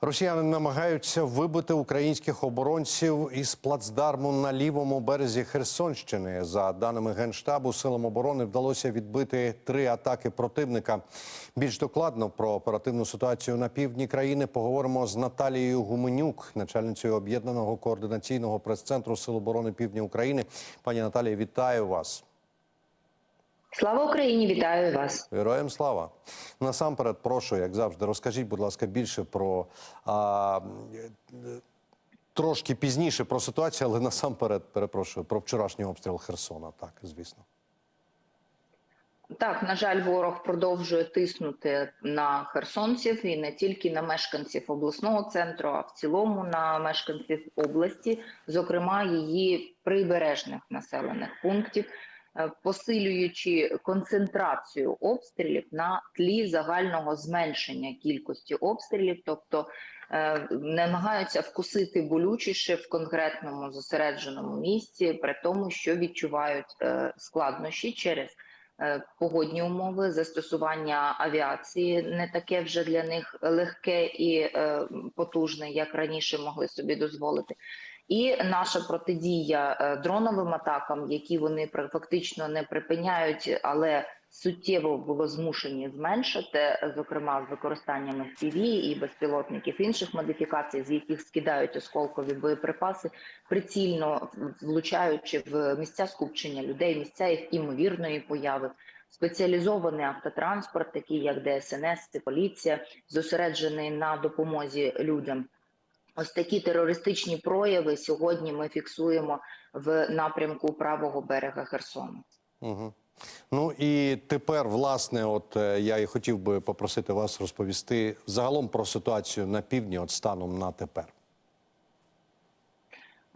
Росіяни намагаються вибити українських оборонців із плацдарму на лівому березі Херсонщини. За даними генштабу, силам оборони вдалося відбити три атаки противника. Більш докладно про оперативну ситуацію на півдні країни поговоримо з Наталією Гуменюк, начальницею об'єднаного координаційного прес-центру Сил оборони Півдня України. Пані Наталія, вітаю вас. Слава Україні! Вітаю вас. Героям слава насамперед, прошу, як завжди, розкажіть, будь ласка, більше про а, трошки пізніше про ситуацію, але насамперед перепрошую про вчорашній обстріл Херсона. Так, звісно. Так, на жаль, ворог продовжує тиснути на херсонців і не тільки на мешканців обласного центру, а в цілому на мешканців області, зокрема її прибережних населених пунктів, посилюючи концентрацію обстрілів на тлі загального зменшення кількості обстрілів, тобто е, намагаються вкусити болючіше в конкретному зосередженому місці, при тому, що відчувають е, складнощі через е, погодні умови, застосування авіації не таке вже для них легке і е, потужне, як раніше могли собі дозволити. І наша протидія е, дроновим атакам, які вони фактично не припиняють, але суттєво було змушені зменшити, зокрема з використанням FPV і безпілотників інших модифікацій, з яких скидають осколкові боєприпаси, прицільно влучаючи в місця скупчення людей, місця їх імовірної появи. Спеціалізований автотранспорт, такий як ДСНС, це поліція, зосереджений на допомозі людям. Ось такі терористичні прояви сьогодні ми фіксуємо в напрямку правого берега Херсону. Угу. Ну і тепер, власне, от е, я і хотів би попросити вас розповісти загалом про ситуацію на півдні, от станом на тепер.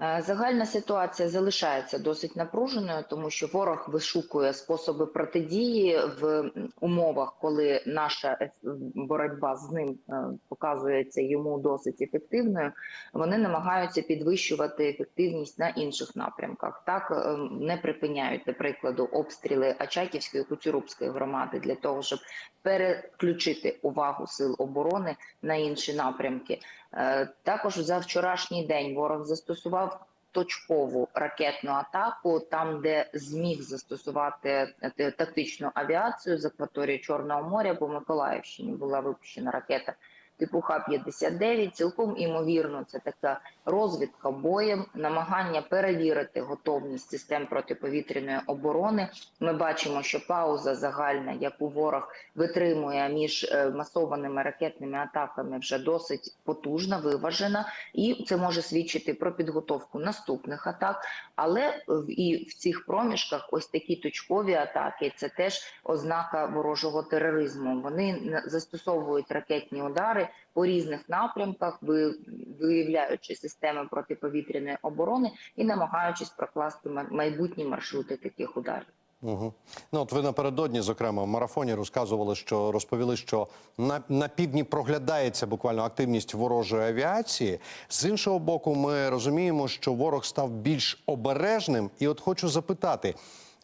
Е, Загальна ситуація залишається досить напруженою, тому що ворог вишукує способи протидії в умовах, коли наша боротьба з ним е, показується йому досить ефективною. Вони намагаються підвищувати ефективність на інших напрямках. Так е, не припиняють, до прикладу, обстріли Очаківської Куцюрубської громади для того, щоб переключити увагу сил оборони на інші напрямки. Е, Також за вчорашній день ворог застосував точкову ракетну атаку, там, де зміг застосувати е, тактичну авіацію з акваторії Чорного моря по Миколаївщині була випущена ракета типу Х-59. Цілком імовірно, це така розвідка боєм, намагання перевірити готовність систем протиповітряної оборони. Ми бачимо, що пауза загальна, яку ворог витримує між е, масованими ракетними атаками, вже досить потужна, виважена, і це може свідчити про підготовку наступних атак. Але і в цих проміжках ось такі точкові атаки це теж ознака ворожого тероризму. Вони застосовують ракетні удари по різних напрямках, ви- виявляючи системи протиповітряної оборони і намагаючись прокласти майбутні маршрути таких ударів. Угу. Ну, от ви напередодні, зокрема, в марафоні розказували, що розповіли, що на, на півдні проглядається буквально активність ворожої авіації. З іншого боку, ми розуміємо, що ворог став більш обережним. І от хочу запитати: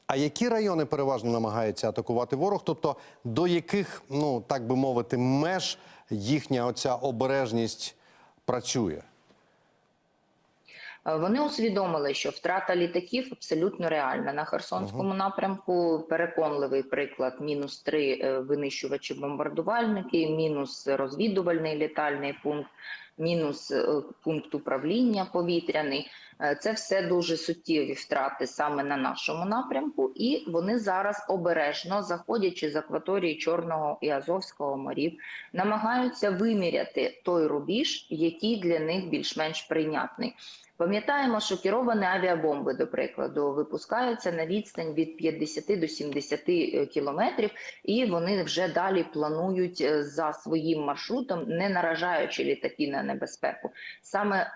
а які райони переважно намагається атакувати ворог? Тобто до яких, ну так би мовити, меж їхня оця обережність працює? Е, Вони усвідомили, що втрата літаків абсолютно реальна на Херсонському напрямку. Переконливий приклад: мінус три е, винищувачі бомбардувальники, мінус розвідувальний літальний пункт, мінус е, пункт управління повітряний. Е, Це все дуже суттєві втрати саме на нашому напрямку, і вони зараз обережно, заходячи з акваторії Чорного і Азовського морів, намагаються виміряти той рубіж, який для них більш-менш прийнятний. Пам'ятаємо, що керовані авіабомби, до прикладу, випускаються на відстань від 50 до 70 е, кілометрів, і вони вже далі планують за своїм маршрутом, не наражаючи літаки на небезпеку. Саме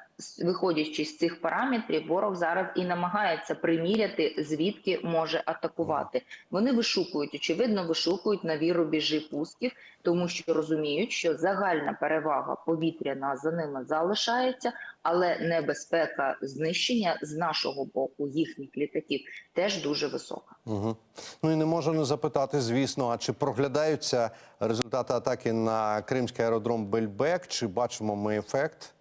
Виходячи з цих параметрів, ворог зараз і намагається приміряти, звідки може атакувати. Вони вишукують, очевидно, вишукують нові рубежі пусків, тому що розуміють, що загальна перевага повітряна за ними залишається, але небезпека знищення з нашого боку їхніх літаків теж дуже висока. Угу. Ну і не можу не запитати, звісно, а чи проглядаються результати атаки на кримський аеродром Бельбек? Чи бачимо ми ефект?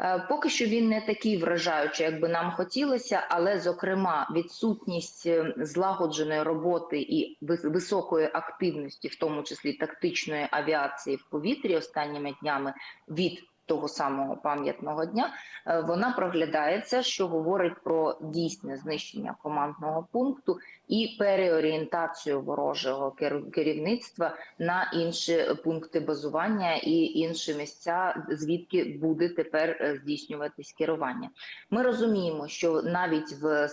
Е, Поки що він не такий вражаючий, як би нам хотілося, але зокрема відсутність е, злагодженої роботи і вис- високої активності, в тому числі тактичної авіації в повітрі останніми днями від того самого пам'ятного дня, е, вона проглядається, що говорить про дійсне знищення командного пункту і переорієнтацію ворожого керівництва на інші пункти базування і інші місця, звідки буде тепер е, здійснюватись керування. Ми розуміємо, що навіть в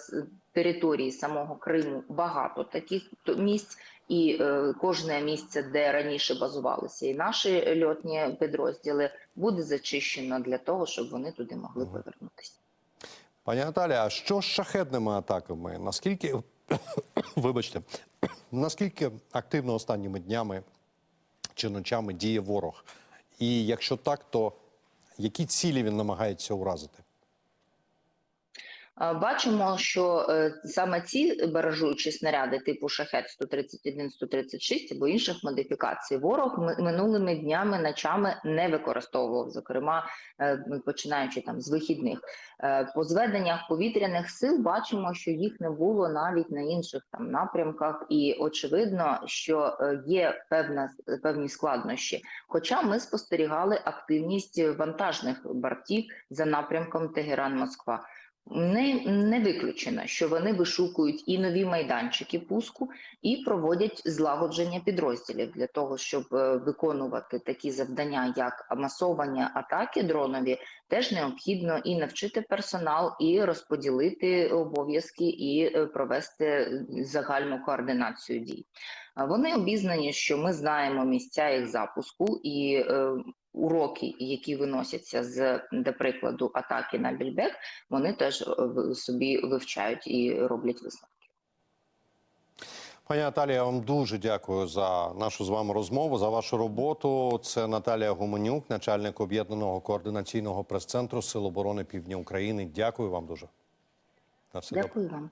території самого Криму багато таких місць, і е, кожне місце, де раніше базувалися, і наші льотні підрозділи, буде зачищено для того, щоб вони туди могли повернутися. Пані Наталя, а що з шахетними атаками? Наскільки вибачте, наскільки активно останніми днями чи ночами діє ворог? І якщо так, то які цілі він намагається уразити? Бачимо, що е, саме ці баражуючі снаряди типу шахет 131 136 або інших модифікацій ворог ми- минулими днями ночами не використовував, зокрема е, починаючи там з вихідних. Е, По зведеннях повітряних сил бачимо, що їх не було навіть на інших там напрямках, і очевидно, що є певна певні складнощі. Хоча ми спостерігали активність вантажних бортів за напрямком Тегеран-Москва. Не, не виключено, що вони вишукують і нові майданчики пуску, і проводять злагодження підрозділів для того, щоб е, виконувати такі завдання, як масовання атаки дронові, теж необхідно і навчити персонал, і розподілити обов'язки, і е, провести загальну координацію дій. А Вони обізнані, що ми знаємо місця їх запуску і е, уроки, які виносяться з, до прикладу, атаки на Більбек, вони теж е, собі вивчають і роблять висновки. Пані Наталія, я вам дуже дякую за нашу з вами розмову, за вашу роботу. Це Наталія Гуменюк, начальник об'єднаного координаційного прес-центру Сил оборони Півдня України. Дякую вам дуже. На все добре. Дякую вам.